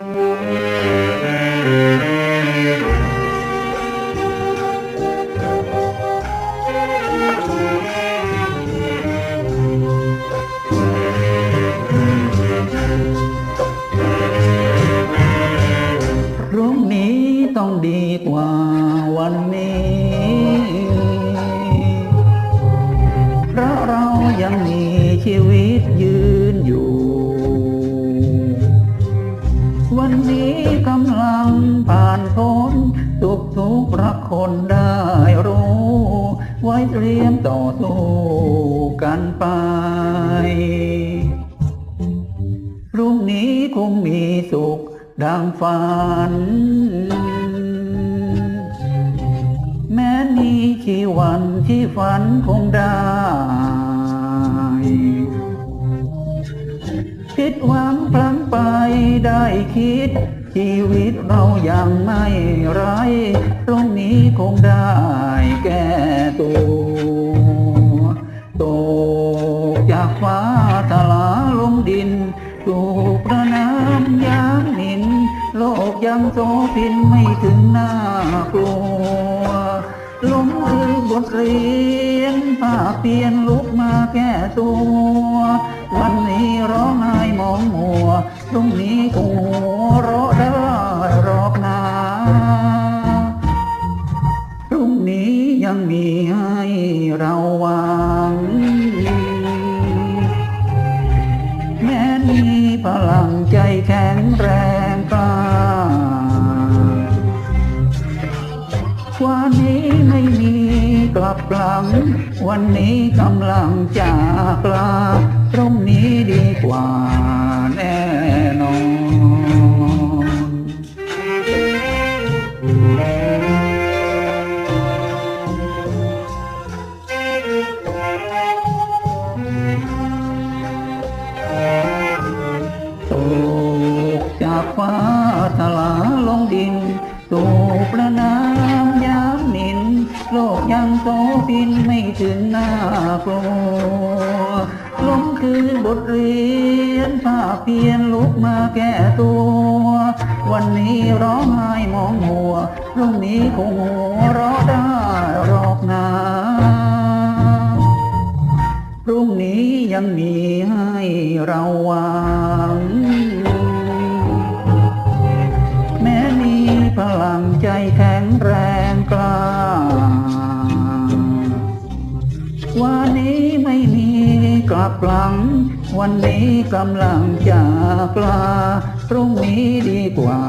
พรุ่งนี้ต้องดีกว่าวันนี้ เพราะเรายังมีชีวิต กำลังผ่านพ้นทุกทุกๆรักคนได้รู้ ไว้เตรียมต่อสู้กันไปพรุ่งนี้คงมีสุขดังฝัน แม้มีชีวันที่ฝันคงได้ผิดหวังพลังไปได้คิด ชีวิตเรายังไม่ไรตรงนี้คงได้แก้ตัวตกจากฟ้าทลาลงดิน ถูกประนามยามหมิน โลกยังโสพินไม่ถึงหน้ากลัวล้มคือบทเรียนภาคเปลี่ยนลุกมาแก้ตัว วันนี้ มีให้เราหวัง แม้มีพลังใจแข็งแรงกล้าวันนี้ไม่มีกลับหลัง วันนี้กำลังจากลาตรงนี้ดีกว่า ฟ้าทลาลงดินถูประนามยามหมิน โลกยังโสพินไม่ถึงหน้ากลัวล้มคือบทเรียนภาคเพียนลุกมาแก้ตัว วันนี้ร้องไห้มองมัวพรุ่งนี้คงหัวราะได้รอกนาพรุ่งนี้ยังมีให้เราหวัง ลังใจแข็งแรงกล้าวันนี้ไม่มีกลับหลัง วันนี้กำลังจากลาพรุ่งนี้ดีกว่า